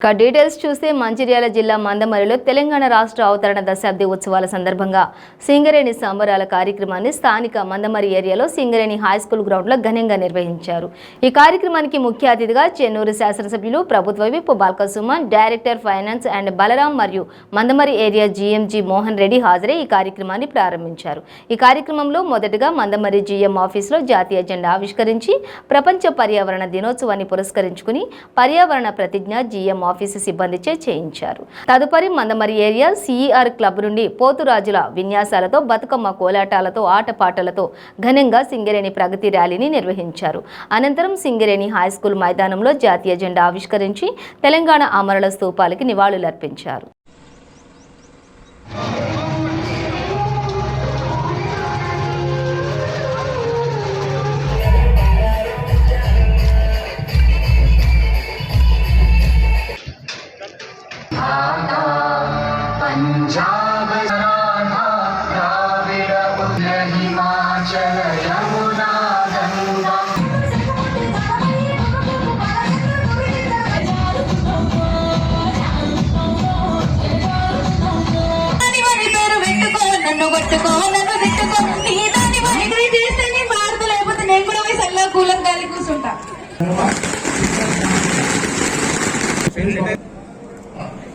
ఇక డీటెయిల్స్ చూస్తే మంచిర్యాల జిల్లా మందమరిలో తెలంగాణ రాష్ట్ర అవతరణ దశాబ్ది ఉత్సవాల సందర్భంగా సింగరేణి సంబరాల కార్యక్రమాన్ని స్థానిక మందమరి ఏరియాలో సింగరేణి హై స్కూల్ గ్రౌండ్లో ఘనంగా నిర్వహించారు. ఈ కార్యక్రమానికి ముఖ్య అతిథిగా చెన్నూరు శాసనసభ్యులు ప్రభుత్వ whip Balka Suman director finance and Balram మరియు Mandamarri area GM G Mohan Reddy హాజరై ఈ కార్యక్రమాన్ని ప్రారంభించారు. ఈ కార్యక్రమంలో మొదటగా మందమరి జీఎం ఆఫీసులో జాతీయ జెండా ఆవిష్కరించి ప్రపంచ పర్యావరణ దినోత్సవాన్ని పురస్కరించుకుని పర్యావరణ ప్రతిజ్ఞ జీఎం ఆఫీసు సిబ్బందిచే చేయించారు. తదుపరి మందమరి ఏరియా సిఈఆర్ క్లబ్ నుండి పోతురాజుల విన్యాసాలతో బతుకమ్మ కోలాటాలతో ఆటపాటలతో ఘనంగా సింగరేణి ప్రగతి ర్యాలీని నిర్వహించారు. అనంతరం సింగరేణి హై స్కూల్ మైదానంలో జాతీయ జెండా ఆవిష్కరించి తెలంగాణ అమరుల స్థూపాలకి నివాళులర్పించారు.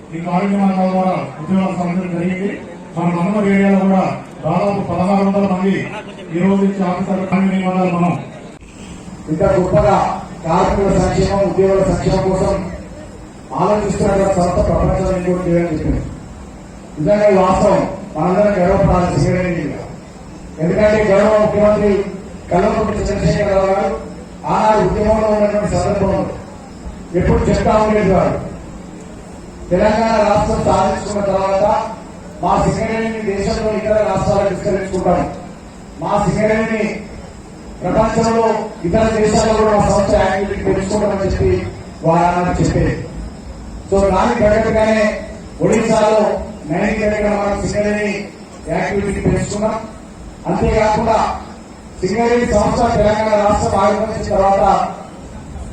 ఈ కార్యక్రమాల ద్వారా ఉద్యోగాలు సంబంధించడం జరిగింది. మన నందమూరి ఏరియాలో కూడా దాదాపు పదహారు వందల మంది ఈరోజు రోజు నుంచి మనం ఇంకా గొప్పగా కార్మికుల సంక్షేమం ఉద్యోగుల సంక్షేమం కోసం ఆలోచిస్తున్న సంస్థ ప్రపంచం ఇంకోటి లేదని చెప్పింది నిజంగా ఈ వాస్తవం. మనందరం గర్వపడాలి సింగరేణి ఎందుకంటే గౌరవ ముఖ్యమంత్రి కల్లంపూటి చంద్రశేఖర రావు గారు ఆనాడు ఉద్యమంలో ఉన్నటువంటి సందర్భంలో ఎప్పుడు చెప్తా ఉండేది వారు తెలంగాణ రాష్ట్రం సాధించుకున్న తర్వాత మా సింగరేణిని దేశంలో ఇతర రాష్ట్రాలకు విస్తరించుకుంటాము. మా సింగరేణిని ప్రపంచంలో ఇతర దేశాల్లో కూడా మా సంస్థ యాక్టివిటీ పెంచుకుంటామని చెప్పి వారు చెప్పేది. సో దానికి తగ్గట్టుగానే ఒడిశాలో నైనికల్గా మనం సింగరేణి యాక్టివిటీ పెంచుకున్నాం. అంతేకాకుండా సింగరేణి సంస్థ తెలంగాణ రాష్ట్రం ఆవిర్భవించిన తర్వాత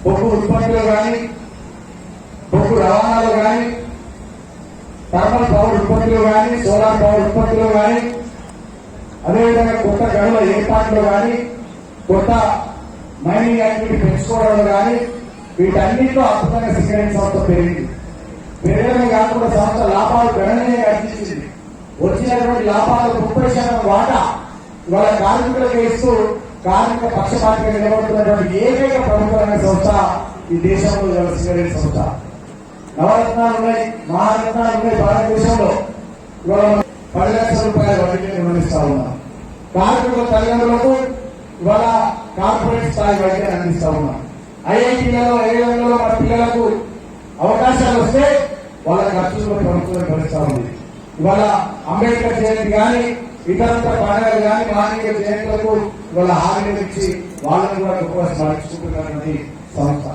బొగ్గు ఉత్పత్తిలో కానీ బొగ్గు రవాణాలో కానీ థర్మల్ పవర్ ఉత్పత్తిలో కానీ సోలార్ పవర్ ఉత్పత్తిలో కానీ అదేవిధంగా కొత్త గనుల ఏర్పాట్లు కానీ కొత్త మైనింగ్ యాక్టివిటీ పెంచుకోవడంలో కానీ వీటన్నింటిలో అద్భుతంగా సింగరేణి సంస్థ పెరిగింది. పెరగడమే కాకుండా సంస్థ లాభాలు గణనీయంగా అందించింది వచ్చినటువంటి లాభాలు ముప్పై శాతం వాటా ఇవాళ కార్మికులకు ఇస్తూ కార్మిక పక్షపాతిగా నిలబడుతున్నటువంటి ఏకైక ప్రభుత్వ సంస్థ ఈ దేశంలో ఇవాళ సింగరేణి సంస్థ. నవరత్నాలు ఉన్నాయి మహారత్నాలు ఉన్నాయి భారతదేశంలో. ఇవాళ పది లక్షల రూపాయల. కార్మికుల తల్లిదండ్రులకు ఇవాళ కార్పొరేట్ స్థాయి వైద్యం అందిస్తా ఉన్నాం. ఐఐటీలలో ఏఐలలో మన పిల్లలకు అవకాశాలు వస్తే వాళ్ళ ఖర్చులు ప్రభుత్వం భరిస్తా ఉంది. ఇవాళ అంబేద్కర్ జయంతి కానీ ఇతరత్ర పండుగలు కానీ మానవీయ జయంతులకు ఇవాళ హామీలు ఇచ్చి వాళ్ళని కూడా గొప్ప స్మరించుకుంటున్నటువంటి సంస్థ.